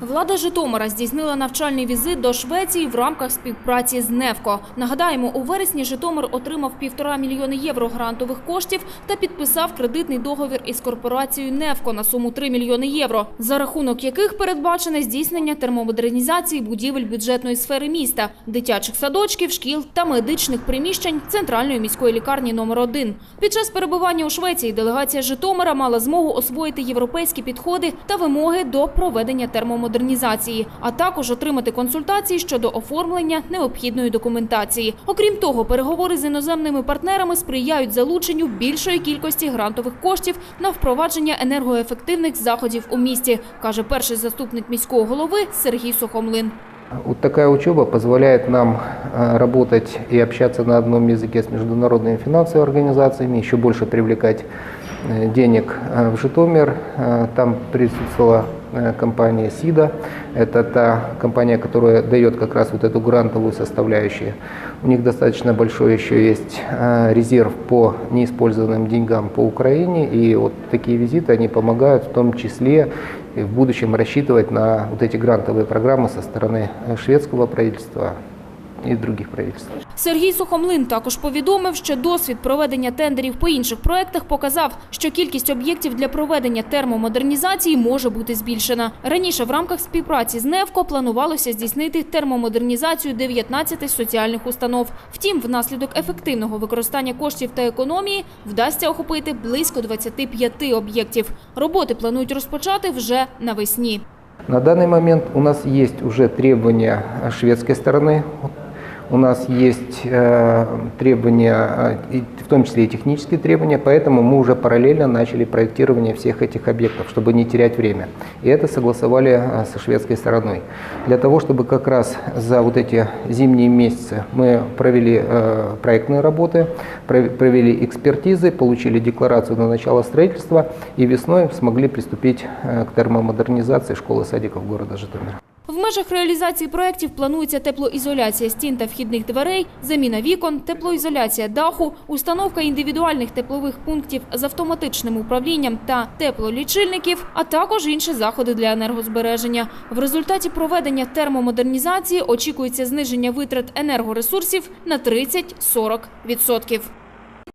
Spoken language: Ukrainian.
Влада Житомира здійснила навчальний візит до Швеції в рамках співпраці з НЕВКО. Нагадаємо, у вересні Житомир отримав півтора мільйони євро грантових коштів та підписав кредитний договір із корпорацією НЕВКО на суму 3 мільйони євро, за рахунок яких передбачене здійснення термомодернізації будівель бюджетної сфери міста, дитячих садочків, шкіл та медичних приміщень центральної міської лікарні номер 1 Під час перебування у Швеції делегація Житомира мала змогу освоїти європейські підходи та вимоги до проведення термомодернізації, а також отримати консультації щодо оформлення необхідної документації. Окрім того, переговори з іноземними партнерами сприяють залученню більшої кількості грантових коштів на впровадження енергоефективних заходів у місті, каже перший заступник міського голови Сергій Сухомлин. Вот такая учеба позволяет нам э, работать и общаться на одном языке с международными финансовыми организациями, еще больше привлекать э, денег э, в Житомир. Э, Там присутствовала э, компания СИДА. Это та компания, которая дает как раз вот эту грантовую составляющую. У них достаточно большой еще есть э, резерв по неиспользованным деньгам по Украине. И вот такие визиты, они помогают в том числе и в будущем рассчитывать на вот эти грантовые программы со стороны э, шведского правительства и других правительств. Сергій Сухомлин також повідомив, що досвід проведення тендерів по інших проектах показав, що кількість об'єктів для проведення термомодернізації може бути збільшена. Раніше в рамках співпраці з НЕВКО планувалося здійснити термомодернізацію 19 соціальних установ. Втім, внаслідок ефективного використання коштів та економії вдасться охопити близько 25 об'єктів. Роботи планують розпочати вже навесні. На данный момент у нас есть уже требования э, шведской стороны. У нас есть э, требования, и в том числе и технические требования, поэтому мы уже параллельно начали проектирование всех этих объектов, чтобы не терять время. И это согласовали э, со шведской стороной. Для того, чтобы как раз за вот эти зимние месяцы мы провели э, проектные работы, пров- провели экспертизы, получили декларацию на начало строительства и весной смогли приступить э, к термомодернизации школы садиков города Житомира. Межах реалізації проєктів планується теплоізоляція стін та вхідних дверей, заміна вікон, теплоізоляція даху, установка індивідуальних теплових пунктів з автоматичним управлінням та теплолічильників, а також інші заходи для енергозбереження. В результаті проведення термомодернізації очікується зниження витрат енергоресурсів на 30-40%.